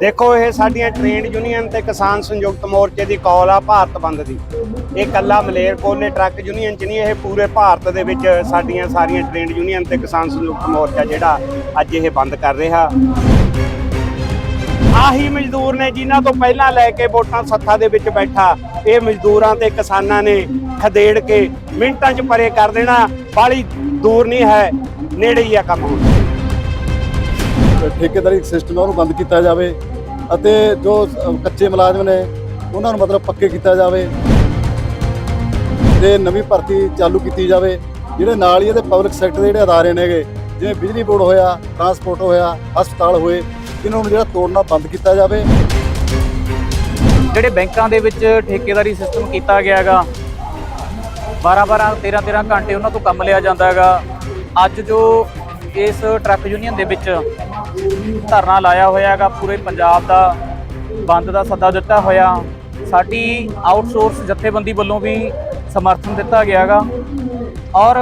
ਦੇਖੋ ਇਹ ਸਾਡੀਆਂ ਟ੍ਰੇਡ ਯੂਨੀਅਨ ਤੇ ਕਿਸਾਨ ਸੰਯੁਕਤ ਮੋਰਚੇ ਦੀ ਕਾਲ ਆ ਭਾਰਤ ਬੰਦ ਦੀ। ਇਹ ਕੱਲਾ ਮਲੇਰਕੋਟਲੇ ਟਰੱਕ ਯੂਨੀਅਨ ਚ ਨਹੀਂ, ਇਹ ਪੂਰੇ ਭਾਰਤ ਦੇ ਵਿੱਚ ਸਾਡੀਆਂ ਸਾਰੀਆਂ ਟ੍ਰੇਡ ਯੂਨੀਅਨ ਤੇ ਕਿਸਾਨ ਸੰਯੁਕਤ ਮੋਰਚਾ ਜਿਹੜਾ ਅੱਜ ਇਹ ਬੰਦ ਕਰ ਰਿਹਾ। ਆਹੀ ਮਜ਼ਦੂਰ ਨੇ ਜਿਨ੍ਹਾਂ ਤੋਂ ਪਹਿਲਾਂ ਲੈ ਕੇ ਵੋਟਾਂ ਸੱਥਾ ਦੇ ਵਿੱਚ ਬੈਠਾ, ਇਹ ਮਜ਼ਦੂਰਾਂ ਤੇ ਕਿਸਾਨਾਂ ਨੇ ਖਦੇੜ ਕੇ ਮਿੰਟਾਂ 'ਚ ਪਰੇ ਕਰ ਦੇਣਾ, ਬਾਲੀ ਦੂਰ ਨਹੀਂ ਹੈ, ਨੇੜੇ ਹੀ ਆ ਕੰਮ। ਠੇਕੇਦਾਰੀ ਸਿਸਟਮ ਹੈ ਉਹਨੂੰ ਬੰਦ ਕੀਤਾ ਜਾਵੇ। ਅਤੇ ਜੋ ਕੱਚੇ ਮੁਲਾਜ਼ਮ ਨੇ, ਉਹਨਾਂ ਨੂੰ ਮਤਲਬ ਪੱਕੇ ਕੀਤਾ ਜਾਵੇ ਤੇ ਨਵੀਂ ਭਰਤੀ ਚਾਲੂ ਕੀਤੀ ਜਾਵੇ। ਜਿਹੜੇ ਨਾਲ ਹੀ ਇਹਦੇ ਪਬਲਿਕ ਸੈਕਟਰ ਦੇ ਜਿਹੜੇ ਅਦਾਰੇ ਨੇਗੇ, ਜਿਵੇਂ ਬਿਜਲੀ ਬੋਰਡ ਹੋਇਆ ਟਰਾਂਸਪੋਰਟ ਹੋਇਆ, ਹਸਪਤਾਲ ਹੋਏ, ਇਹਨਾਂ ਨੂੰ ਜਿਹੜਾ ਤੋੜਨਾ ਬੰਦ ਕੀਤਾ ਜਾਵੇ। ਜਿਹੜੇ ਬੈਂਕਾਂ ਦੇ ਵਿੱਚ ਠੇਕੇਦਾਰੀ ਸਿਸਟਮ ਕੀਤਾ ਗਿਆ ਹੈਗਾ 12 12 13 13 ਘੰਟੇ ਉਹਨਾਂ ਤੋਂ ਕੰਮ ਲਿਆ ਜਾਂਦਾ ਹੈਗਾ। ਅੱਜ ਜੋ ਇਸ ਟਰੱਕ ਯੂਨੀਅਨ ਦੇ ਵਿੱਚ ਧਰਨਾ ਲਾਇਆ ਹੋਇਆ ਹੈਗਾ ਪੂਰੇ ਪੰਜਾਬ ਦਾ ਬੰਦ ਦਾ ਸੱਦਾ ਦਿੱਤਾ ਹੋਇਆ। ਸਾਡੀ ਆਊਟਸੋਰਸ ਜਥੇਬੰਦੀ ਵੱਲੋਂ ਵੀ ਸਮਰਥਨ ਦਿੱਤਾ ਗਿਆ ਹੈਗਾ ਔਰ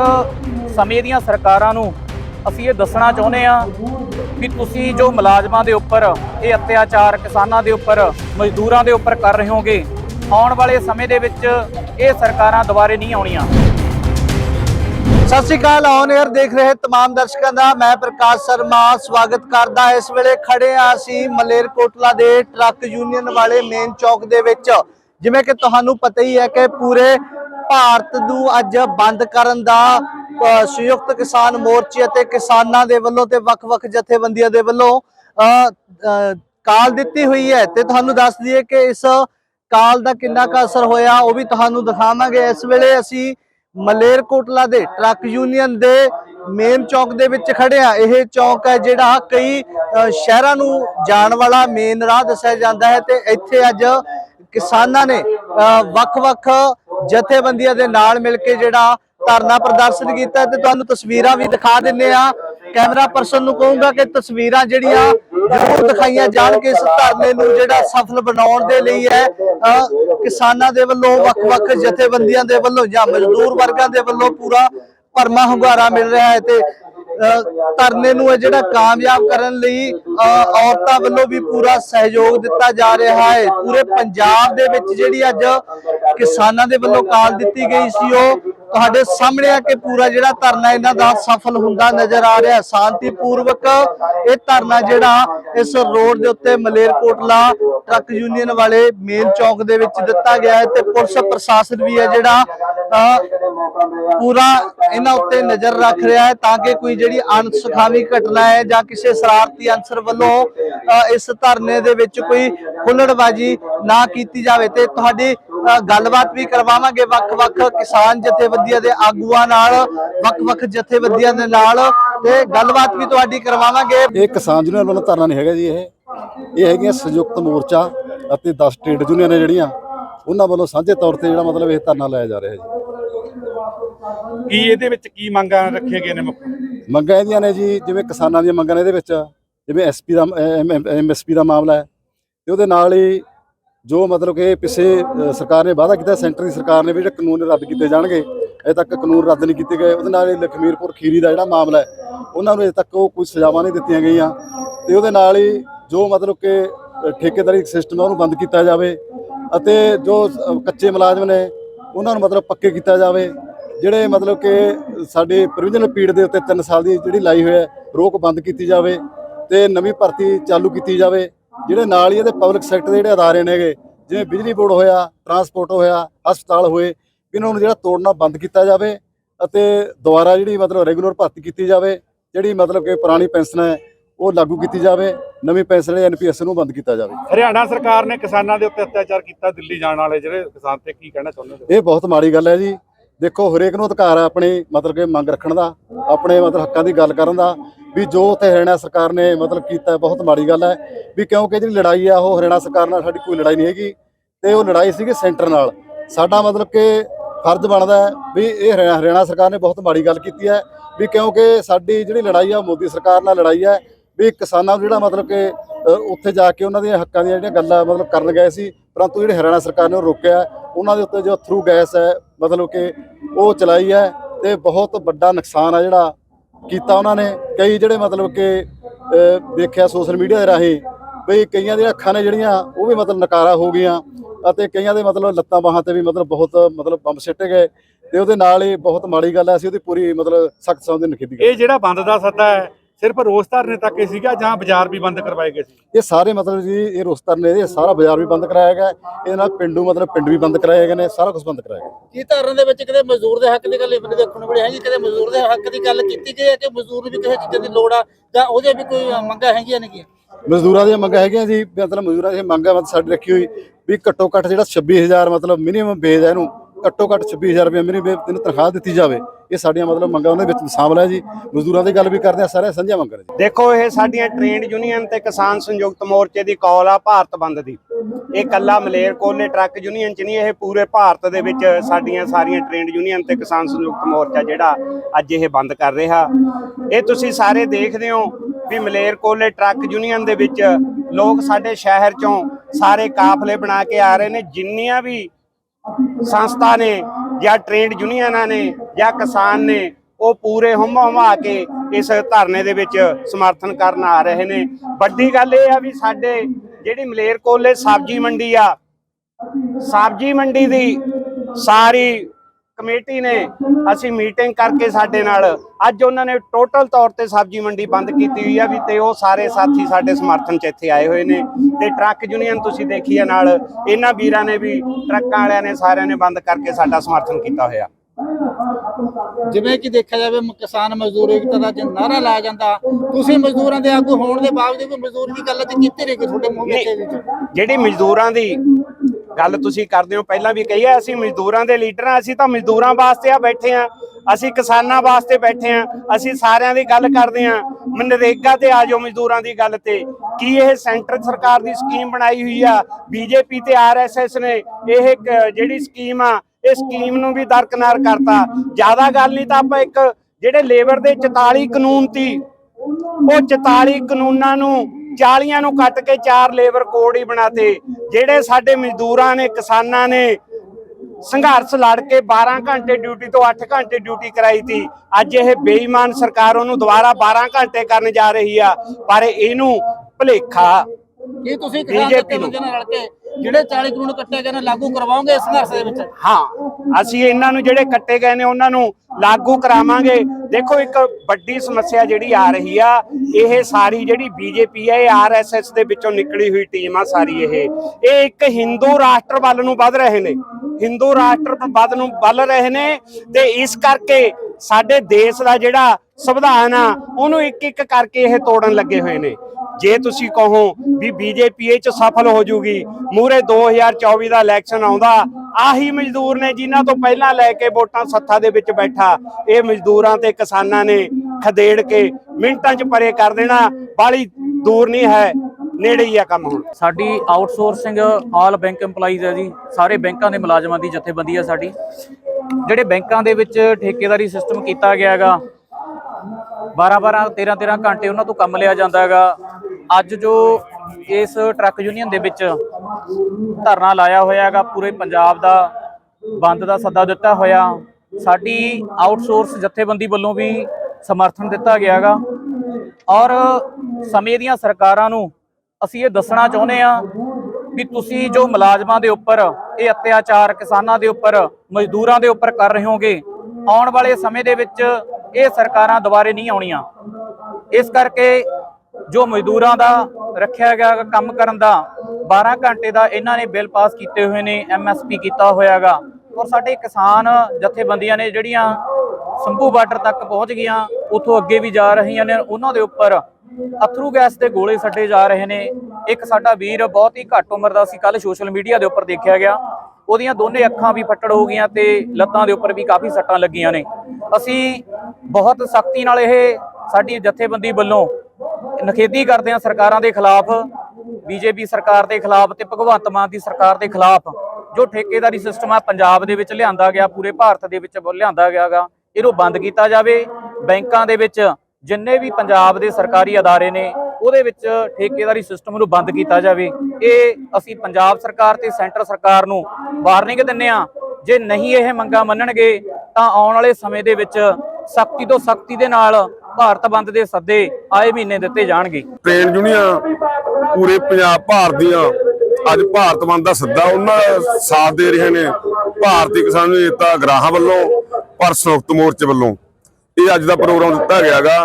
ਸਮੇਂ ਦੀਆਂ ਸਰਕਾਰਾਂ ਨੂੰ ਅਸੀਂ ਇਹ ਦੱਸਣਾ ਚਾਹੁੰਦੇ ਆ ਵੀ ਤੁਸੀਂ ਜੋ ਮੁਲਾਜ਼ਮਾਂ ਦੇ ਉੱਪਰ, ਇਹ ਅਤਿਆਚਾਰ ਕਿਸਾਨਾਂ ਦੇ ਉੱਪਰ, ਮਜ਼ਦੂਰਾਂ ਦੇ ਉੱਪਰ ਕਰ ਰਹੇ ਹੋਗੇ, ਆਉਣ ਵਾਲੇ ਸਮੇਂ ਦੇ ਵਿੱਚ ਇਹ ਸਰਕਾਰਾਂ ਦੁਬਾਰੇ ਨਹੀਂ ਆਉਣੀਆਂ। ਸਤਿ ਸ਼੍ਰੀ ਅਕਾਲ ਔਨ 에ਅਰ ਦੇਖ ਰਹੇ तमाम ਦਰਸ਼ਕਾਂ ਦਾ, ਮੈਂ ਪ੍ਰਕਾਸ਼ ਸ਼ਰਮਾ, ਸਵਾਗਤ ਕਰਦਾ ਇਸ ਵੇਲੇ ਖੜੇ ਆ ਅਸੀਂ ਮਲੇਰਕੋਟਲਾ ਦੇ ਟਰੱਕ ਯੂਨੀਅਨ ਵਾਲੇ ਮੇਨ ਚੌਕ ਦੇ ਵਿੱਚ। ਜਿਵੇਂ ਕਿ ਤੁਹਾਨੂੰ ਪਤਾ ਹੀ ਹੈ ਕਿ ਪੂਰੇ ਭਾਰਤ ਨੂੰ ਅੱਜ ਬੰਦ ਕਰਨ ਦਾ ਸੰਯੁਕਤ ਕਿਸਾਨ ਮੋਰਚੇ ਅਤੇ ਕਿਸਾਨਾਂ ਦੇ ਵੱਲੋਂ ਤੇ ਵੱਖ-ਵੱਖ ਜਥੇਬੰਦੀਆਂ ਦੇ ਵੱਲੋਂ ਕਾਲ ਦਿੱਤੀ ਹੋਈ ਹੈ। ਤੇ ਤੁਹਾਨੂੰ ਦੱਸ ਦਈਏ ਕਿ ਇਸ ਕਾਲ ਦਾ ਕਿੰਨਾ ਕੁ ਅਸਰ ਹੋਇਆ, ਉਹ ਵੀ ਤੁਹਾਨੂੰ ਦਿਖਾਵਾਂਗੇ। ਇਸ ਵੇਲੇ ਅਸੀਂ ਮਲੇਰਕੋਟਲਾ ਦੇ ਟਰੱਕ ਯੂਨੀਅਨ ਦੇ ਮੇਨ ਚੌਕ ਦੇ ਵਿੱਚ ਖੜੇ ਆ। ਇਹ ਚੌਕ ਹੈ ਜਿਹੜਾ ਕਈ ਸ਼ਹਿਰਾਂ ਨੂੰ ਜਾਣ ਵਾਲਾ ਮੇਨ ਰਾਹ ਦੱਸਿਆ ਜਾਂਦਾ ਹੈ ਤੇ ਇੱਥੇ ਅੱਜ ਕਿਸਾਨਾਂ ਨੇ ਅ, ਵੱਖ-ਵੱਖ ਜਥੇਬੰਦੀਆਂ ਦੇ ਨਾਲ ਮਿਲ ਕੇ ਜਿਹੜਾ ਧਰਨਾ ਪ੍ਰਦਰਸ਼ਨ ਕੀਤਾ ਤੇ ਤੁਹਾਨੂੰ ਤਸਵੀਰਾਂ ਵੀ ਦਿਖਾ ਦਿੰਨੇ ਆ। ਕੈਮਰਾ ਪਰਸਨ ਨੂੰ ਕਹੂੰਗਾ ਕਿ ਤਸਵੀਰਾਂ ਜਿਹੜੀਆਂ ਜ਼ਰੂਰ ਦਿਖਾਈਆਂ ਜਾਣ ਕੇ ਇਸ ਧਰਨੇ ਨੂੰ ਜਿਹੜਾ ਸਫਲ ਬਣਾਉਣ ਦੇ ਲਈ ਹੈ। ਕਿਸਾਨਾਂ ਦੇ ਵੱਲੋਂ ਵੱਖ-ਵੱਖ ਜਥੇਬੰਦੀਆਂ ਦੇ ਵੱਲੋਂ ਜਾਂ ਮਜ਼ਦੂਰ ਵਰਗਾਂ ਦੇ ਵੱਲੋਂ ਪੂਰਾ ਭਰਮਾ ਹੁੰਗਾਰਾ ਮਿਲ ਰਿਹਾ ਹੈ ਤੇ ਧਰਨੇ ਨੂੰ ਜਿਹੜਾ ਕਾਮਯਾਬ ਕਰਨ ਲਈ ਅ, ਔਰਤਾਂ ਵੱਲੋਂ ਵੀ ਪੂਰਾ ਸਹਿਯੋਗ ਦਿੱਤਾ ਜਾ ਰਿਹਾ ਹੈ। ਪੂਰੇ ਪੰਜਾਬ ਦੇ ਵਿੱਚ ਜਿਹੜੀ ਅੱਜ ਕਿਸਾਨਾਂ ਦੇ ਵੱਲੋਂ ਕਾਲ ਦਿੱਤੀ ਗਈ ਸੀ ਉਹ ਤੁਹਾਡੇ ਸਾਹਮਣੇ ਆ ਕਿ ਪੂਰਾ ਜਿਹੜਾ ਧਰਨਾ ਇਹਨਾਂ ਦਾ ਸਫਲ ਹੁੰਦਾ ਨਜ਼ਰ ਆ ਰਿਹਾ ਸ਼ਾਂਤੀਪੂਰਵਕ ਇਹ ਧਰਨਾ ਜਿਹੜਾ ਇਸ ਰੋਡ ਦੇ ਉੱਤੇ ਮਲੇਰਕੋਟਲਾ ਟਰੱਕ ਯੂਨੀਅਨ ਵਾਲੇ ਮੇਨ ਚੌਕ ਦੇ ਵਿੱਚ ਦਿੱਤਾ ਗਿਆ ਹੈ ਤੇ ਪੁਲਿਸ ਪ੍ਰਸ਼ਾਸਨ ਵੀ ਹੈ ਜਿਹੜਾ ਅ, ਪੂਰਾ ਇਹਨਾਂ ਉੱਤੇ ਨਜ਼ਰ ਰੱਖ ਰਿਹਾ ਹੈ ਤਾਂ ਕਿ ਕੋਈ ਜਿਹੜੀ ਅਣਸੁਖਾਵੀ ਘਟਨਾ ਹੈ ਜਾਂ ਕਿਸੇ ਸ਼ਰਾਰਤੀ ਅਨਸਰ ਵੱਲੋਂ ਇਸ ਧਰਨੇ ਦੇ ਵਿੱਚ ਕੋਈ ਹੁੱਲੜਬਾਜੀ ਨਾ ਕੀਤੀ ਜਾਵੇ ਤੇ ਤੁਹਾਡੀ ਗੱਲਬਾਤ ਵੀ ਕਰਵਾਵਾਂਗੇ ਵੱਖ-ਵੱਖ ਕਿਸਾਨ ਜਥੇਬੰਦੀਆਂ ਦੇ ਆਗੂਆਂ ਨਾਲ ਵੱਖ-ਵੱਖ ਜਥੇਬੰਦੀਆਂ ਦੇ ਨਾਲ ਤੇ ਗੱਲਬਾਤ ਵੀ ਤੁਹਾਡੀ ਕਰਵਾਵਾਂਗੇ। ਇਹ ਕਿਸਾਨ ਯੂਨੀਅਨ ਵੱਲੋਂ ਧਰਨਾ ਨਹੀਂ ਹੈਗਾ ਜੀ ਇਹ। ਇਹ ਹੈਗੀਆਂ ਸੰਯੁਕਤ ਮੋਰਚਾ ਅਤੇ 10 ਟ੍ਰੇਡ ਯੂਨੀਅਨ ਨੇ ਜਿਹੜੀਆਂ ਉਹਨਾਂ ਵੱਲੋਂ ਸਾਂਝੇ ਤੌਰ ਤੇ ਜਿਹੜਾ ਮਤਲਬ ਇਹ ਧਰਨਾ ਲਾਇਆ ਜਾ ਰਿਹਾ ਹੈ ਜੀ। ਕੀ ਇਹਦੇ ਵਿੱਚ ਕੀ ਮੰਗਾਂ ਰੱਖੀਆਂ ਗਈਆਂ ਨੇ ਮੁੱਖ? ਮੰਗਾਂ ਇਹਦੀਆਂ ਨੇ ਜੀ ਜਿਵੇਂ ਕਿਸਾਨਾਂ ਦੀਆਂ ਮੰਗਾਂ ਨੇ ਇਹਦੇ ਵਿੱਚ ਜਿਵੇਂ ਐਸਪੀ ਦਾ ਐਮਐਸਪੀ ਦਾ ਮਾਮਲਾ ਹੈ। ਤੇ ਉਹਦੇ ਨਾਲ ਹੀ ਜੋ ਮਤਲਬ ਕਿ ਪਿੱਛੇ ਅ, ਸਰਕਾਰ ਨੇ ਵਾਅਦਾ ਕੀਤਾ ਸੈਂਟਰ ਦੀ ਸਰਕਾਰ ਨੇ ਵੀ ਜਿਹੜੇ ਕਾਨੂੰਨ ਰੱਦ ਕੀਤੇ ਜਾਣਗੇ ਅਜੇ ਤੱਕ ਕਾਨੂੰਨ ਰੱਦ ਨਹੀਂ ਕੀਤੇ ਗਏ। ਉਹਦੇ ਨਾਲ ਹੀ ਲਖਮੀਰਪੁਰ ਖੀਰੀ ਦਾ ਜਿਹੜਾ ਮਾਮਲਾ ਹੈ ਉਹਨਾਂ ਨੂੰ ਅਜੇ ਤੱਕ ਉਹ ਕੋਈ ਸਜ਼ਾਵਾਂ ਨਹੀਂ ਦਿੱਤੀਆਂ ਗਈਆਂ। ਤੇ ਉਹਦੇ ਨਾਲ ਹੀ ਜੋ ਮਤਲਬ ਕਿ ਅ, ਠੇਕੇਦਾਰੀ ਸਿਸਟਮ ਹੈ ਉਹਨੂੰ ਬੰਦ ਕੀਤਾ ਜਾਵੇ ਅਤੇ ਜੋ ਅ, ਕੱਚੇ ਮੁਲਾਜ਼ਮ ਨੇ ਉਹਨਾਂ ਨੂੰ ਮਤਲਬ ਪੱਕੇ ਕੀਤਾ ਜਾਵੇ। ਜਿਹੜੇ ਮਤਲਬ ਕਿ ਸਾਡੇ ਪ੍ਰੋਵੀਜ਼ਨਲ ਪੀੜ ਦੇ ਉੱਤੇ 3 ਸਾਲ ਦੀ ਜਿਹੜੀ ਲਾਈ ਹੋਈ ਹੈ ਰੋਕ ਬੰਦ ਕੀਤੀ ਜਾਵੇ ਤੇ ਨਵੀਂ ਭਰਤੀ ਚਾਲੂ ਕੀਤੀ ਜਾਵੇ। ਜਿਹੜੇ ਨਾਲ ਹੀ ਇਹਦੇ ਪਬਲਿਕ ਸੈਕਟਰ ਦੇ ਜਿਹੜੇ ਅਦਾਰੇ ਨੇਗੇ ਜਿਵੇਂ ਬਿਜਲੀ ਬੋਰਡ ਹੋਇਆ ਟਰਾਂਸਪੋਰਟ ਹੋਇਆ ਹਸਪਤਾਲ ਹੋਏ ਇਹਨਾਂ ਨੂੰ ਜਿਹੜਾ ਤੋੜਨਾ ਬੰਦ ਕੀਤਾ ਜਾਵੇ ਅਤੇ ਦੁਬਾਰਾ ਜਿਹੜੀ ਮਤਲਬ ਰੈਗੂਲਰ ਭਰਤੀ ਕੀਤੀ ਜਾਵੇ ਜਿਹੜੀ ਮਤਲਬ ਕਿ ਪੁਰਾਣੀ ਪੈਨਸ਼ਨ ਹੈ ਉਹ ਲਾਗੂ ਕੀਤੀ ਜਾਵੇ ਨਵੀਂ ਪੈਨਸ਼ਨ ਐਨਪੀਐਸ ਨੂੰ ਬੰਦ ਕੀਤਾ ਜਾਵੇ। ਹਰਿਆਣਾ ਸਰਕਾਰ ਨੇ ਕਿਸਾਨਾਂ ਦੇ ਉੱਤੇ ਅਤਿਆਚਾਰ ਕੀਤਾ ਦਿੱਲੀ ਜਾਣ ਵਾਲੇ ਜਿਹੜੇ ਕਿਸਾਨ ਤੇ ਕੀ ਕਹਿਣਾ ਚਾਹੁੰਦੇ ਇਹ ਬਹੁਤ ਮਾੜੀ ਗੱਲ ਹੈ ਜੀ। ਦੇਖੋ, ਹਰੇਕ ਨੂੰ ਅਧਿਕਾਰ ਹੈ ਆਪਣੀ, ਮਤਲਬ ਕਿ ਮੰਗ ਰੱਖਣ ਦਾ, ਆਪਣੇ ਮਤਲਬ ਹੱਕਾਂ ਦੀ ਗੱਲ ਕਰਨ ਦਾ, ਵੀ ਜੋ ਉੱਥੇ ਹਰਿਆਣਾ ਸਰਕਾਰ ਨੇ ਮਤਲਬ ਕੀਤਾ, ਬਹੁਤ ਮਾੜੀ ਗੱਲ ਹੈ, ਵੀ ਕਿਉਂਕਿ ਜਿਹੜੀ ਲੜਾਈ ਆ, ਉਹ ਹਰਿਆਣਾ ਸਰਕਾਰ ਨਾਲ ਸਾਡੀ ਕੋਈ ਲੜਾਈ ਨਹੀਂ ਹੈਗੀ, ਤੇ ਉਹ ਲੜਾਈ ਸੀਗੀ ਸੈਂਟਰ ਨਾਲ। ਸਾਡਾ ਮਤਲਬ ਕਿ ਫਰਜ਼ ਬਣਦਾ ਹੈ ਵੀ ਇਹ ਹਰਿਆ- ਹਰਿਆਣਾ ਸਰਕਾਰ ਨੇ ਬਹੁਤ ਮਾੜੀ ਗੱਲ ਕੀਤੀ ਹੈ, ਵੀ ਕਿਉਂਕਿ ਸਾਡੀ ਜਿਹੜੀ ਲੜਾਈ ਆ, ਉਹ ਮੋਦੀ ਸਰਕਾਰ ਨਾਲ ਲੜਾਈ ਹੈ, ਵੀ ਕਿਸਾਨਾਂ ਨੂੰ ਜਿਹੜਾ ਮਤਲਬ ਕਿ ਉੱਥੇ ਜਾ ਕੇ ਉਹਨਾਂ ਦੀਆਂ ਹੱਕਾਂ ਦੀਆਂ ਜਿਹੜੀਆਂ ਗੱਲਾਂ ਮਤਲਬ ਕਰਨ ਗਏ ਸੀ, ਪਰੰਤੂ ਜਿਹੜੇ ਹਰਿਆਣਾ ਸਰਕਾਰ ਨੇ ਉਹ ਰੋਕਿਆ ਉਹਨਾਂ ਦੇ ਉੱਤੇ ਜੋ ਥਰੂ ਗੈਸ ਹੈ, ਮਤਲਬ ਕਿ ਉਹ ਚਲਾਈ ਹੈ ਤੇ ਬਹੁਤ ਵੱਡਾ ਨੁਕਸਾਨ ਆ ਜਿਹੜਾ ਕੀਤਾ ਉਹਨਾਂ ਨੇ। ਕਈ ਜਿਹੜੇ ਮਤਲਬ ਕਿ ਦੇਖਿਆ ਸੋਸ਼ਲ ਮੀਡੀਆ ਦੇ ਰਾਹੀਂ ਵੀ ਕਈਆਂ ਦੀਆਂ ਅੱਖਾਂ ਨੇ ਜਿਹੜੀਆਂ, ਉਹ ਵੀ ਮਤਲਬ ਨਕਾਰਾ ਹੋ ਗਈਆਂ ਅਤੇ ਕਈਆਂ ਦੇ ਮਤਲਬ ਲੱਤਾਂ ਬਾਹਾਂ ਤੇ ਵੀ ਮਤਲਬ ਬਹੁਤ ਮਤਲਬ ਬੰਬ ਸਿੱਟੇ ਗਏ ਤੇ ਉਹਦੇ ਨਾਲ ਹੀ ਬਹੁਤ ਮਾੜੀ ਗੱਲ ਹੈ, ਅਸੀਂ ਉਹਦੀ ਪੂਰੀ ਮਤਲਬ ਸਖਤ ਸਮਝ ਨਿਖੇਧੀ ਕਰਦੇ ਇਹ ਜਿਹੜਾ ਬੰਦ ਦਾ ਸੱਦਾ ਹੈ ਸਿਰਫ ਰੋਸ ਧਰਨੇ ਤੱਕ ਹੀ ਸੀਗਾ ਜਾਂ ਬਾਜ਼ਾਰ ਵੀ ਬੰਦ ਕਰਵਾਏ ਗਏ ਸੀ? ਇਹ ਸਾਰੇ ਮਤਲਬ ਜੀ ਇਹ ਰੋਸਤਰ ਨੇ ਇਹ ਸਾਰਾ ਬਾਜ਼ਾਰ ਵੀ ਬੰਦ ਕਰਾਇਆ ਗਿਆ। ਇਹਦੇ ਨਾਲ ਪਿੰਡੂ ਮਤਲਬ ਪਿੰਡ ਵੀ ਬੰਦ ਕਰਾਏ ਗਏ ਨੇ ਸਾਰਾ ਕੁਝ ਬੰਦ ਕਰਾਇਆ ਗਿਆ। ਕੀ ਧਰਨ ਦੇ ਵਿੱਚ ਕਦੇ ਮਜ਼ਦੂਰ ਦੇ ਹੱਕ ਦੀ ਗੱਲ ਨਹੀਂ ਦੇਖਣ ਨੂੰ ਮਿਲੀ? ਹੈ ਜੀ ਕਦੇ ਮਜ਼ਦੂਰ ਦੇ ਹੱਕ ਦੀ ਗੱਲ ਕੀਤੀ ਗਈ ਹੈ ਕਿ ਮਜ਼ਦੂਰ ਨੂੰ ਵੀ ਕਿਸੇ ਚੀਜ਼ਾਂ ਦੀ ਲੋੜ ਆ? ਜਾਂ ਉਹਦੇ ਵੀ ਕੋਈ ਮੰਗਾਂ ਹੈਗੀਆਂ ਨੇ ਮਜ਼ਦੂਰਾਂ ਦੀਆਂ ਮੰਗਾਂ ਹੈਗੀਆਂ ਜੀ ਮਤਲਬ ਮਜ਼ਦੂਰਾਂ ਦੀ ਮੰਗਾਂ ਮਤਲਬ ਸਾਡੀ ਰੱਖੀ ਹੋਈ ਵੀ ਘੱਟੋ ਘੱਟ ਜਿਹੜਾ 26000 ਮਤਲਬ ਮਿਨੀਮਮ ਵੇਜ ਹੈ ਇਹਨੂੰ ਘੱਟੋ ਘੱਟ 26000 ਰੁਪਏ ਮਿਨੀਮਮ ਇਹਨੂੰ ਤਨਖਾਹ ਦਿੱਤੀ ਜਾਵੇ। ਇਹ ਸਾਡੀਆਂ ਮਤਲਬ ਮੰਗਾਂ ਉਹਨਾਂ ਵਿੱਚ ਸ਼ਾਮਲ ਹੈ ਜੀ। ਮਜ਼ਦੂਰਾਂ ਦੀ ਗੱਲ ਵੀ ਕਰਦੇ ਆ ਸਾਰੇ ਸਾਂਝੀਆਂ ਮੰਗਾਂ ਨੇ ਜੀ। ਦੇਖੋ, ਇਹ ਸਾਡੀਆਂ ਟ੍ਰੇਡ ਯੂਨੀਅਨ ਤੇ ਕਿਸਾਨ ਸੰਯੁਕਤ ਮੋਰਚੇ ਦੀ ਕਾਲ ਆ ਭਾਰਤ ਬੰਦ ਦੀ। ਇਹ ਕੱਲਾ ਮਲੇਰਕੋਟਲੇ ਟਰੱਕ ਯੂਨੀਅਨ ਚ ਨਹੀਂ, ਇਹ ਪੂਰੇ ਭਾਰਤ ਦੇ ਵਿੱਚ ਸਾਡੀਆਂ ਸਾਰੀਆਂ ਟ੍ਰੇਡ ਯੂਨੀਅਨ ਤੇ ਕਿਸਾਨ ਸੰਯੁਕਤ ਮੋਰਚਾ ਜਿਹੜਾ ਅੱਜ ਇਹ ਬੰਦ ਕਰ ਰਿਹਾ। ਇਹ ਤੁਸੀਂ ਸਾਰੇ ਦੇਖਦੇ ਹੋ ਵੀ ਮਲੇਰਕੋਟਲੇ ਟਰੱਕ ਯੂਨੀਅਨ ਦੇ ਵਿੱਚ ਲੋਕ ਸਾਡੇ ਸ਼ਹਿਰ ਚੋਂ ਸਾਰੇ ਕਾਫਲੇ ਬਣਾ ਕੇ ਆ ਰਹੇ ਨੇ। ਜਿੰਨੀਆਂ ਵੀ ਸੰਸਥਾ ਨੇ ਜਾਂ ਟ੍ਰੇਡ ਯੂਨੀਅਨਾਂ ਨੇ ਜਾਂ ਕਿਸਾਨ ਨੇ ਉਹ ਪੂਰੇ ਹੁੰਮ ਹਮਾ ਕੇ ਇਸ ਧਰਨੇ ਦੇ ਵਿੱਚ ਸਮਰਥਨ ਕਰਨ ਆ ਰਹੇ ਨੇ। ਵੱਡੀ ਗੱਲ ਇਹ ਆ ਵੀ ਸਾਡੇ ਜਿਹੜੀ ਮਲੇਰਕੋਟਲੇ ਸਬਜ਼ੀ ਮੰਡੀ ਆ, ਸਬਜ਼ੀ ਮੰਡੀ ਦੀ ਸਾਰੀ ਕਮੇਟੀ ਨੇ ਅਸੀਂ ਮੀਟਿੰਗ ਕਰਕੇ ਸਾਡੇ ਨਾਲ ਅੱਜ ਉਹਨਾਂ ਨੇ ਟੋਟਲ ਤੌਰ ਤੇ ਸਬਜ਼ੀ ਮੰਡੀ ਬੰਦ ਕੀਤੀ ਹੋਈ ਆ ਵੀ ਤੇ ਉਹ ਸਾਰੇ ਸਾਥੀ ਸਾਡੇ ਸਮਰਥਨ ਚ ਇੱਥੇ ਆਏ ਹੋਏ ਨੇ ਤੇ ਟਰੱਕ ਯੂਨੀਅਨ ਤੁਸੀਂ ਦੇਖੀ ਆ ਨਾਲ ਇਹਨਾਂ ਵੀਰਾਂ ਨੇ ਵੀ ਟਰੱਕਾਂ ਵਾਲਿਆਂ ਨੇ ਸਾਰਿਆਂ ਨੇ ਬੰਦ ਕਰਕੇ ਸਾਡਾ ਸਮਰਥਨ ਕੀਤਾ ਹੋਇਆ। ਜਿਵੇਂ ਕਿ ਦੇਖਿਆ ਜਾਵੇ ਕਿਸਾਨ ਮਜ਼ਦੂਰ ਏਕਤਾ ਦਾ ਜੇ ਨਾਰਾ ਲਾਇਆ ਜਾਂਦਾ ਤੁਸੀਂ ਮਜ਼ਦੂਰਾਂ ਦੇ ਆਗੂ ਹੋਣ ਦੇ ਬਾਵਜੂਦ ਵੀ ਮਜ਼ਦੂਰ ਦੀ ਗੱਲ ਤੇ ਕੀਤੀ ਰਹੀ ਕਿ ਤੁਹਾਡੇ ਮੂੰਹ ਵਿੱਚ। ਜਿਹੜੀ ਮਜ਼ਦੂਰਾਂ ਦੀ ਗੱਲ ਤੁਸੀਂ ਕਰਦੇ ਹੋ, ਪਹਿਲਾਂ ਵੀ ਕਹੀ ਹੈ ਅਸੀਂ ਮਜ਼ਦੂਰਾਂ ਦੇ ਲੀਡਰ ਆ, ਅਸੀਂ ਤਾਂ ਮਜ਼ਦੂਰਾਂ ਵਾਸਤੇ ਆ ਬੈਠੇ ਆ, ਅਸੀਂ ਕਿਸਾਨਾਂ ਵਾਸਤੇ ਬੈਠੇ ਆ, ਅਸੀਂ ਸਾਰਿਆਂ ਦੀ ਗੱਲ ਕਰਦੇ ਆ, ਮਨਰੇਗਾ ਤੇ ਆ ਜਾਓ ਮਜ਼ਦੂਰਾਂ ਦੀ ਗੱਲ ਤੇ। ਕੀ ਇਹ ਸੈਂਟਰ ਸਰਕਾਰ ਦੀ ਸਕੀਮ ਬਣਾਈ ਹੋਈ ਆ? ਬੀਜੇਪੀ ਤੇ ਆਰਐਸਐਸ ਨੇ ਇਹ ਜਿਹੜੀ ਸਕੀਮ ਆ, ਇਹ ਸਕੀਮ ਨੂੰ ਵੀ ਦਰਕਨਾਰ ਕਰਤਾ। ਜ਼ਿਆਦਾ ਗੱਲ ਨਹੀਂ ਤਾਂ ਆਪਾਂ ਇੱਕ, ਜਿਹੜੇ ਲੇਬਰ ਦੇ 44 ਕਾਨੂੰਨ ਤੀ ਉਹ 44 ਕਾਨੂੰਨਾਂ ਨੂੰ 40 ਨੂੰ ਕੱਟ ਕੇ ਚਾਰ ਲੇਬਰ ਕੋਡ ਹੀ ਬਣਾਤੇ ਜਿਹੜੇ ਸਾਡੇ ਮਜ਼ਦੂਰਾਂ ਨੇ ਕਿਸਾਨਾਂ ਨੇ ਸੰਘਰਸ਼ ਲੜ ਕੇ 12 ਘੰਟੇ ਡਿਊਟੀ ਤੋਂ 8 ਘੰਟੇ ਡਿਊਟੀ ਕਰਾਈ ਤੀ। ਅੱਜ ਇਹ ਬੇਈਮਾਨ ਸਰਕਾਰ ਉਹਨੂੰ ਦੁਬਾਰਾ 12 ਘੰਟੇ ਕਰਨ ਜਾ ਰਹੀ ਆ ਪਰ ਇਹਨੂੰ ਭੁਲੇਖਾ ਕੀ ਤੁਸੀਂ ਕਿਸਾਨ ਜਥੇਬੰਦੀਆਂ ਨਾਲ ਰਲ ਕੇ ਜਿਹੜੇ 40 ਕਾਨੂੰਨ ਕੱਟੇ ਗਏ ਨੇ, ਲਾਗੂ ਕਰਵਾਓਗੇ ਇਸ ਸੰਘਰਸ਼ ਦੇ ਵਿੱਚ? ਹਾਂ, ਅਸੀਂ ਇਹਨਾਂ ਨੂੰ ਜਿਹੜੇ ਕੱਟੇ ਗਏ ਨੇ, ਉਹਨਾਂ ਨੂੰ ਲਾਗੂ ਕਰਾਵਾਂਗੇ। ਦੇਖੋ, ਇੱਕ ਵੱਡੀ ਸਮੱਸਿਆ ਜਿਹੜੀ ਆ ਰਹੀ ਆ, ਇਹ ਸਾਰੀ ਜਿਹੜੀ ਬੀਜੇਪੀ ਹੈ ਇਹ ਆਰਐਸਐਸ ਦੇ ਵਿੱਚੋਂ ਨਿਕਲੀ ਹੋਈ ਟੀਮ ਆ ਸਾਰੀ ਇਹ। ਇਹ ਇੱਕ ਹਿੰਦੂ ਰਾਸ਼ਟਰ ਵੱਲ ਨੂੰ ਵੱਧ ਰਹੇ ਨੇ। ਹਿੰਦੂ ਰਾਸ਼ਟਰ ਵੱਧ ਨੂੰ ਵੱਲ ਰਹੇ ਨੇ ਤੇ ਇਸ ਕਰਕੇ ਸਾਡੇ ਦੇਸ਼ ਦਾ ਜਿਹੜਾ ਸੰਵਿਧਾਨ ਆ, ਉਹਨੂੰ ਇੱਕ ਇੱਕ ਕਰਕੇ ਇਹ ਤੋੜਨ ਲੱਗੇ ਹੋਏ ਨੇ। ਜੇ ਤੁਸੀਂ ਕਹੋ ਵੀ ਬੀਜੇਪੀ ਇਹ ਚ ਸਫਲ ਹੋ ਜੂਗੀ ਮੂਰੇ 2024 ਦਾ ਇਲੈਕਸ਼ਨ ਆਉਂਦਾ, ਆਹੀ ਮਜ਼ਦੂਰ ਨੇ ਜਿਨ੍ਹਾਂ ਤੋਂ ਪਹਿਲਾਂ ਲੈ ਕੇ ਵੋਟਾਂ ਸੱਥਾ ਦੇ ਵਿੱਚ ਬੈਠਾ। ਇਹ ਮਜ਼ਦੂਰਾਂ ਤੇ ਕਿਸਾਨਾਂ ਨੇ ਖਦੇੜ ਕੇ ਮਿੰਟਾਂ 'ਚ ਪਰੇ ਕਰ ਦੇਣਾ, ਬਾਲੀ ਦੂਰ ਨਹੀਂ ਹੈ, ਨੇੜੇ ਹੀ ਆ ਕੰਮ ਹੁਣ। ਸਾਡੀ ਆਊਟਸੋਰਸਿੰਗ ਆਲ ਬੈਂਕ EMPLOYEES ਹੈ ਜੀ, ਸਾਰੇ ਬੈਂਕਾਂ ਦੇ ਮੁਲਾਜ਼ਮਾਂ ਦੀ ਜਥੇਬੰਦੀ ਹੈ ਸਾਡੀ। ਜਿਹੜੇ ਬੈਂਕਾਂ ਦੇ ਵਿੱਚ ਠੇਕੇਦਾਰੀ ਸਿਸਟਮ ਕੀਤਾ ਗਿਆ ਹੈਗਾ 12 12 13 13 ਘੰਟੇ ਉਹਨਾਂ ਤੋਂ ਕੰਮ ਲਿਆ ਜਾਂਦਾ ਹੈਗਾ। ਅੱਜ ਜੋ ਇਸ ਟਰੱਕ ਯੂਨੀਅਨ ਦੇ ਵਿੱਚ ਧਰਨਾ ਲਾਇਆ ਹੋਇਆ ਹੈਗਾ, ਪੂਰੇ ਪੰਜਾਬ ਦਾ ਬੰਦ ਦਾ ਸੱਦਾ ਦਿੱਤਾ ਹੋਇਆ, ਸਾਡੀ ਆਊਟਸੋਰਸ ਜਥੇਬੰਦੀ ਵੱਲੋਂ ਵੀ ਸਮਰਥਨ ਦਿੱਤਾ ਗਿਆ ਹੈਗਾ। ਔਰ ਸਮੇਂ ਦੀਆਂ ਸਰਕਾਰਾਂ ਨੂੰ ਅਸੀਂ ਇਹ ਦੱਸਣਾ ਚਾਹੁੰਦੇ ਆ ਵੀ ਤੁਸੀਂ ਜੋ ਮੁਲਾਜ਼ਮਾਂ ਦੇ ਉੱਪਰ, ਇਹ ਅਤਿਆਚਾਰ ਕਿਸਾਨਾਂ ਦੇ ਉੱਪਰ, ਮਜ਼ਦੂਰਾਂ ਦੇ ਉੱਪਰ ਕਰ ਰਹੇ ਹੋਗੇ, ਆਉਣ ਵਾਲੇ ਸਮੇਂ ਦੇ ਵਿੱਚ ਇਹ ਸਰਕਾਰਾਂ ਦੁਬਾਰੇ ਨਹੀਂ ਆਉਣੀਆਂ। ਇਸ ਕਰਕੇ ਜੋ ਮਜ਼ਦੂਰਾਂ ਦਾ ਰੱਖਿਆ ਗਿਆ ਕੰਮ ਕਰਨ ਦਾ 12 ਘੰਟੇ ਦਾ ਇਹਨਾਂ ਨੇ ਬਿੱਲ ਪਾਸ ਕੀਤੇ ਹੋਏ ਨੇ ਐਮਐਸਪੀ ਕੀਤਾ ਹੋਇਆਗਾ। ਔਰ ਸਾਡੇ ਕਿਸਾਨ ਜਥੇਬੰਦੀਆਂ ਨੇ ਜਿਹੜੀਆਂ ਸੰਭੂ ਬਾਰਡਰ ਤੱਕ ਪਹੁੰਚ ਗਈਆਂ, ਉਥੋਂ ਅੱਗੇ ਵੀ ਜਾ ਰਹੀਆਂ ਨੇ, ਉਹਨਾਂ ਦੇ ਉੱਪਰ ਅਥਰੂ ਗੈਸ ਦੇ ਗੋਲੇ ਛੱਡੇ ਜਾ ਰਹੇ ਨੇ। ਇੱਕ ਸਾਡਾ ਵੀਰ ਬਹੁਤ ਹੀ ਘੱਟ ਉਮਰ ਦਾ ਸੀ ਕੱਲ ਸੋਸ਼ਲ ਮੀਡੀਆ ਦੇ ਉੱਪਰ ਦੇਖਿਆ ਗਿਆ। ਉਹਦੀਆਂ ਦੋਨੇ ਅੱਖਾਂ ਵੀ ਫੱਟੜ ਹੋ ਗਈਆਂ ਤੇ ਲੱਤਾਂ ਦੇ ਉੱਪਰ ਵੀ ਕਾਫੀ ਸੱਟਾਂ ਲੱਗੀਆਂ ਨੇ। ਅਸੀਂ ਬਹੁਤ ਸਖਤੀ ਨਾਲ ਇਹ ਸਾਡੀ ਜਥੇਬੰਦੀ ਵੱਲੋਂ ਨਖੇਦੀ ਕਰਦੇ ਹਾਂ ਸਰਕਾਰਾਂ ਦੇ ਖਿਲਾਫ, ਬੀਜੇਪੀ ਸਰਕਾਰ ਦੇ ਖਿਲਾਫ ਤੇ ਭਗਵੰਤ ਮਾਨ ਦੀ ਸਰਕਾਰ ਦੇ ਖਿਲਾਫ, ਜੋ ਠੇਕੇਦਾਰੀ ਸਿਸਟਮ ਆ ਪੰਜਾਬ ਦੇ ਵਿੱਚ ਲਿਆਂਦਾ ਗਿਆ, ਪੂਰੇ ਭਾਰਤ ਦੇ ਵਿੱਚ ਲਿਆਂਦਾ ਗਿਆਗਾ, ਇਹਨੂੰ ਬੰਦ ਕੀਤਾ ਜਾਵੇ। ਬੈਂਕਾਂ ਦੇ ਵਿੱਚ ਜਿੰਨੇ ਵੀ ਪੰਜਾਬ ਦੇ ਸਰਕਾਰੀ ਅਦਾਰੇ ਨੇ, ਉਹਦੇ ਵਿੱਚ ਠੇਕੇਦਾਰੀ ਸਿਸਟਮ ਨੂੰ ਬੰਦ ਕੀਤਾ ਜਾਵੇ। ਇਹ ਅਸੀਂ ਪੰਜਾਬ ਸਰਕਾਰ ਤੇ ਸੈਂਟਰ ਸਰਕਾਰ ਨੂੰ ਵਾਰਨਿੰਗ ਦਿੰਨੇ ਆ ਜੇ ਨਹੀਂ ਇਹ ਮੰਗਾਂ ਮੰਨਣਗੇ, ਤਾਂ ਆਉਣ ਵਾਲੇ ਸਮੇਂ ਦੇ ਵਿੱਚ ਸਖਤੀ ਤੋਂ ਸਖਤੀ ਦੇ ਨਾਲ ਭਾਰਤ ਬੰਦ ਦੇ ਸੱਦੇ ਆਏ ਮਹੀਨੇ ਦਿੱਤੇ ਜਾਣਗੇ। ਟ੍ਰੇਨ ਯੂਨੀਅਨ ਪੂਰੇ ਪੰਜਾਬ, ਭਾਰਤ ਦੀਆਂ। ਅੱਜ ਭਾਰਤ ਬੰਦ ਦਾ ਸੱਦਾ, ਉਹਨਾਂ ਦਾ ਸਾਥ ਦੇ ਰਹੇ ਨੇ ਭਾਰਤੀ ਕਿਸਾਨ ਨੇਤਾ ਗਰਾਹਾਂ ਵੱਲੋਂ, ਪਰ ਸੰਯੁਕਤ ਮੋਰਚੇ ਵੱਲੋਂ। ਇਹ ਅੱਜ ਦਾ ਪ੍ਰੋਗਰਾਮ ਦਿੱਤਾ ਗਿਆਗਾ।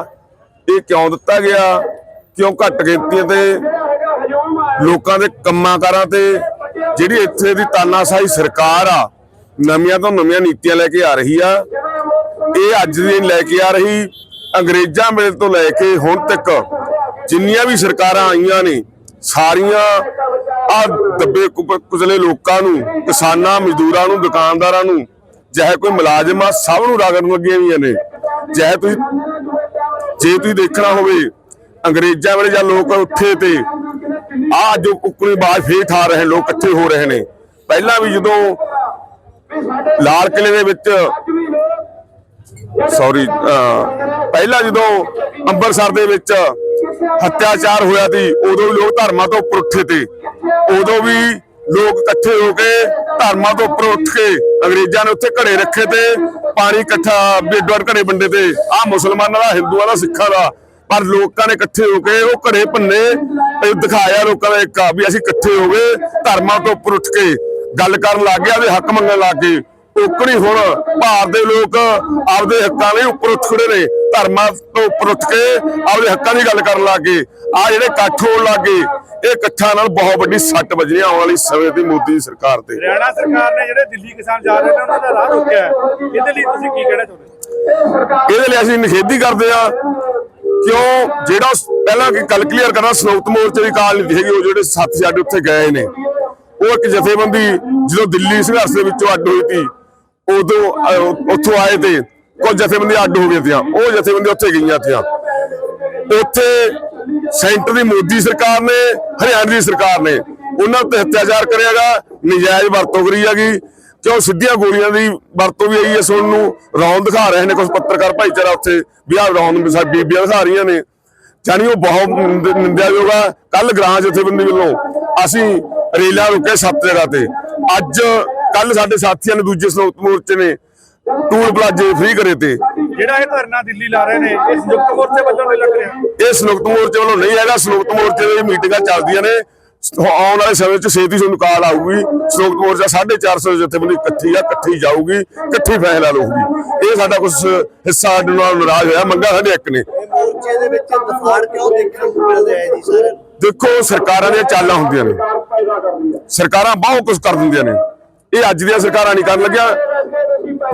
ਇਹ ਕਿਉਂ ਦਿੱਤਾ ਗਿਆ? ਕਿਉਂ ਘੱਟ ਗਿਣਤੀਆਂ ਤੇ ਲੋਕਾਂ ਦੇ ਕੰਮਾਂ ਕਾਰਾਂ ਤੇ ਜਿਹੜੀ ਇੱਥੇ ਦੀ ਤਾਨਾਸ਼ਾਹੀ ਸਰਕਾਰ ਆ, ਨਵੀਆਂ ਤੋਂ ਨਵੀਆਂ ਨੀਤੀਆਂ ਲੈ ਕੇ ਆ ਰਹੀ ਆ। ਇਹ ਅੱਜ ਦੀ ਲੈ ਕੇ ਆ ਰਹੀ। ਅੰਗਰੇਜ਼ਾਂ ਵੇਲੇ ਤੋਂ ਲੈ ਕੇ ਹੁਣ ਤੱਕ ਜਿੰਨੀਆਂ ਵੀ ਸਰਕਾਰਾਂ ਆਈਆਂ ਨੇ, ਸਾਰੀਆਂ ਆ ਦੱਬੇ ਕੁਚਲੇ ਲੋਕਾਂ ਨੂੰ, ਕਿਸਾਨਾਂ, ਮਜ਼ਦੂਰਾਂ ਨੂੰ, ਦੁਕਾਨਦਾਰਾਂ ਨੂੰ ਚਾਹੇ ਕੋਈ ਮੁਲਾਜ਼ਮ ਆ, ਸਭ ਨੂੰ ਰਗੜਨ ਲੱਗੀਆਂ ਹੋਈਆਂ ਨੇ। ਚਾਹੇ ਤੁਸੀਂ, ਜੇ ਤੁਸੀਂ ਦੇਖਣਾ ਹੋਵੇ, ਅੰਗਰੇਜ਼ਾਂ ਵੇਲੇ ਜਾਂ ਲੋਕ ਉੱਥੇ ਤੇ ਆ ਜੋ ਕੁੱਕੜੀ ਬਾਜ਼ ਫੇਰ ਠਾ ਰਹੇ ਲੋਕ ਇਕੱਠੇ ਹੋ ਰਹੇ ਨੇ। ਪਹਿਲਾਂ ਵੀ ਜਦੋਂ ਲਾਲ ਕਿਲੇ ਦੇ ਵਿੱਚ ਸੌਰੀ ਪਹਿਲਾਂ ਜਦੋਂ ਅੰਮ੍ਰਿਤਸਰ ਦੇ ਵਿੱਚ ਹੱਤਿਆਚਾਰ ਹੋਇਆ ਸੀ, ਉਦੋਂ ਵੀ ਲੋਕ ਧਰਮਾਂ ਤੋਂ ਉੱਪਰ ਉੱਠੇ ਤੇ ਉਦੋਂ ਵੀ ਲੋਕ ਇਕੱਠੇ ਹੋ ਕੇ ਧਰਮਾਂ ਤੋਂ ਉੱਪਰ ਉੱਠ ਕੇ ਅੰਗਰੇਜ਼ਾਂ ਨੇ ਉੱਥੇ ਘੜੇ ਰੱਖੇ ਤੇ ਪਾਣੀ ਇਕੱਠਾ ਬੇਡਵਰ ਘੜੇ ਵੰਡੇ ਤੇ। ਆ ਮੁਸਲਮਾਨਾਂ ਦਾ, ਹਿੰਦੂਆਂ ਦਾ, ਸਿੱਖਾਂ ਦਾ। ਪਰ ਲੋਕਾਂ ਨੇ ਇਕੱਠੇ ਹੋ ਕੇ ਉਹ ਘੜੇ ਭੰਨੇ ਦਿਖਾਇਆ ਲੋਕਾਂ ਦਾ ਇੱਕ ਵੀ ਅਸੀਂ ਇਕੱਠੇ ਹੋ ਗਏ ਧਰਮਾਂ ਤੋਂ ਉੱਪਰ ਉੱਠ ਕੇ। ਗੱਲ ਕਰਨ ਲੱਗ ਗਏ ਆਪਦੇ ਹੱਕ ਮੰਗਣ ਲੱਗ ਗਏ। ਉਕਣੀ ਹੁਣ ਭਾਰਤ ਦੇ ਲੋਕ ਆਪਦੇ ਹੱਕਾਂ ਲਈ ਉੱਪਰ ਉੱਠ ਖੜੇ ਨੇ ਧਰਮਾਂ ਤੋਂ ਉੱਪਰ ਉੱਠ ਕੇ ਆਪਦੇ ਹੱਕਾਂ ਦੀ ਗੱਲ ਕਰਨ ਲੱਗ ਗਏ। ਆ ਜਿਹੜੇ ਇਕੱਠ ਹੋਣ ਲੱਗ ਗਏ ਇਹ ਇਕੱਠਾਂ ਨਾਲ ਬਹੁਤ ਵੱਡੀ ਸੱਟ ਵੱਜਣੀ ਆਉਣ ਵਾਲੀ ਸਮੇਂ ਦੀ ਮੋਦੀ ਸਰਕਾਰ ਤੇ। ਹਰਿਆਣਾ ਸਰਕਾਰ ਨੇ ਜਿਹੜੇ ਦਿੱਲੀ ਕਿਸਾਨ ਜਾ ਰਹੇ ਨੇ ਉਹਨਾਂ ਦਾ ਰਾਹ ਰੋਕਿਆ। ਇਹਦੇ ਲਈ ਤੁਸੀਂ ਕੀ ਕਹਿਣਾ ਚਾਹੁੰਦੇ ਇਹਦੇ ਲਈ ਅਸੀਂ ਨਿਖੇਧੀ ਕਰਦੇ ਆ ਕਿਉਂ? ਜਿਹੜਾ ਪਹਿਲਾਂ ਕਿ ਗੱਲ ਕਲੀਅਰ ਕਰਨਾ ਸੰਯੁਕਤ ਮੋਰਚੇ ਦੀ ਕਾਲ ਨਹੀਂ ਹੈਗੀ ਉਹ ਜਿਹੜੇ ਸਾਥੀ ਸਾਡੇ ਉੱਥੇ ਗਏ ਨੇ। ਉਹ ਇੱਕ ਜਥੇਬੰਦੀ ਜਦੋਂ ਦਿੱਲੀ ਸੰਘਰਸ਼ ਦੇ ਵਿੱਚੋਂ ਅੱਡ ਹੋਈ ਸੀ ਉਦੋਂ ਉੱਥੋਂ ਆਏ ਤੇ ਕੁਝ ਜਥੇਬੰਦੀਆਂ ਅੱਡ ਹੋ ਗਈਆਂ ਤੀਆਂ ਉਹ ਜਥੇਬੰਦੀਆਂ ਉੱਥੇ ਗਈਆਂ ਤੀਆਂ ਉੱਥੇ ਸੈਂਟਰ ਦੀ ਮੋਦੀ ਸਰਕਾਰ ਨੇ, ਹਰਿਆਣਾ ਦੀ ਸਰਕਾਰ ਨੇ, ਉਹਨਾਂ ਤੇ ਅਤਿਆਚਾਰ ਕਰਿਆਗਾ ਨਜਾਇਜ਼ ਵਰਤੋਂ ਕਰੀ ਹੈਗੀ ਕਿਉਂ ਸਿੱਧੀਆਂ ਗੋਲੀਆਂ ਦੀ ਵਰਤੋਂ ਵੀ ਆਈ ਹੈ ਸੁਣਨ ਨੂੰ? ਰੌਣ ਦਿਖਾ ਰਹੇ ਨੇ ਕੁਝ ਪੱਤਰਕਾਰ ਭਾਈਚਾਰਾ ਉੱਥੇ, ਵੀ ਆਹ ਰੌਣ ਸਾਡੀ ਬੀਬੀਆਂ ਦਿਖਾ ਰਹੀਆਂ ਨੇ। ਜਾਨੀ ਉਹ ਬਹੁਤ ਨਿੰਦ- ਨਿੰਦਿਆਯੋਗ ਆ। ਕੱਲ ਗ੍ਰਾਂ ਜਥੇਬੰਦੀ ਵੱਲੋਂ ਅਸੀਂ ਰੇਲਾਂ ਰੁਕੇ ਸੱਤ ਜਗ੍ਹਾ ਤੇ। ਅੱਜ ਕੱਲ ਸਾਡੇ ਸਾਥੀਆਂ ਨੇ ਦੂਜੇ ਸੰਯੁਕਤ ਮੋਰਚੇ ਨੇ ਟੂਲ ਪਲਾਜੇ ਫ੍ਰੀ ਕਰੇ ਤੇ। ਜਿਹੜਾ ਇਹ ਧਰਨਾ ਦਿੱਲੀ ਲਾ ਰਹੇ ਨੇ ਇਹ ਸੰਯੁਕਤ ਮੋਰਚੇ ਵੱਲੋਂ ਨਹੀਂ ਲੱਗ ਰਿਹਾ? ਇਹ ਸੰਯੁਕਤ ਮੋਰਚੇ ਵੱਲੋਂ ਨਹੀਂ ਹੈਗਾ। ਸੰਯੁਕਤ ਮੋਰਚੇ ਦੀ ਮੀਟਿੰਗਾਂ ਚੱਲਦੀਆਂ ਨੇ। ਆਉਣ ਵਾਲੇ ਸਮੇਂ 'ਚ ਛੇਤੀ ਤੁਹਾਨੂੰ ਕਾਲ ਆਊਗੀ। ਸੰਯੁਕਤ ਮੋਰਚਾ 450 ਜਥੇਬੰਦੀ ਇਕੱਠੀ ਆ ਇਕੱਠੀ ਜਾਊਗੀ ਇਕੱਠੀ ਫੈਸਲਾ ਲਊਗੀ। ਇਹ ਸਾਡਾ ਕੁਝ ਹਿੱਸਾ ਸਾਡੇ ਨਾਲ ਨਾਰਾਜ਼ ਹੋਇਆ ਮੰਗਾ ਸਾਡੇ ਇੱਕ ਨੇ। ਮੋਰਚੇ ਦੇ ਵਿੱਚ ਦਫਾੜ ਕਿਉਂ ਦੇਖਣ ਨੂੰ ਮਿਲ ਰਿਹਾ ਹੈ ਜੀ ਸਰ ਦੇਖੋ ਸਰਕਾਰਾਂ ਦੀਆਂ ਚਾਲਾਂ ਹੁੰਦੀਆਂ ਨੇ। ਸਰਕਾਰਾਂ ਬਹੁਤ ਕੁਝ ਕਰ ਦਿੰਦੀਆਂ ਨੇ। ਇਹ ਅੱਜ ਦੀਆਂ ਸਰਕਾਰਾਂ ਨਹੀਂ ਕਰਨ ਲੱਗਿਆ।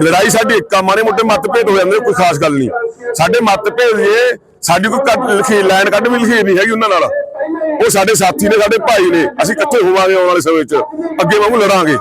ਲੜਾਈ ਸਾਡੀ ਇੱਕ ਆ, ਮਾੜੇ ਮੋਟੇ ਮਤਭੇਦ ਹੋ ਜਾਂਦੇ, ਕੋਈ ਖਾਸ ਗੱਲ ਨਹੀਂ। ਸਾਡੇ ਮਤਭੇਦ ਇਹ ਸਾਡੀ ਕੋਈ ਕੱਢ ਲਿਖੀ, ਲਾਈਨ ਕੱਢ ਵੀ ਲਿਖੀ ਨਹੀਂ ਹੈਗੀ ਉਹਨਾਂ ਨਾਲ। ਉਹ ਸਾਡੇ ਸਾਥੀ ਨੇ, ਸਾਡੇ ਭਾਈ ਨੇ। ਅਸੀਂ ਇਕੱਠੇ ਹੋਵਾਂਗੇ ਆਉਣ ਵਾਲੇ ਸਮੇਂ 'ਚ। ਅੱਗੇ ਵਾਂਗੂ ਲੜਾਂਗੇ।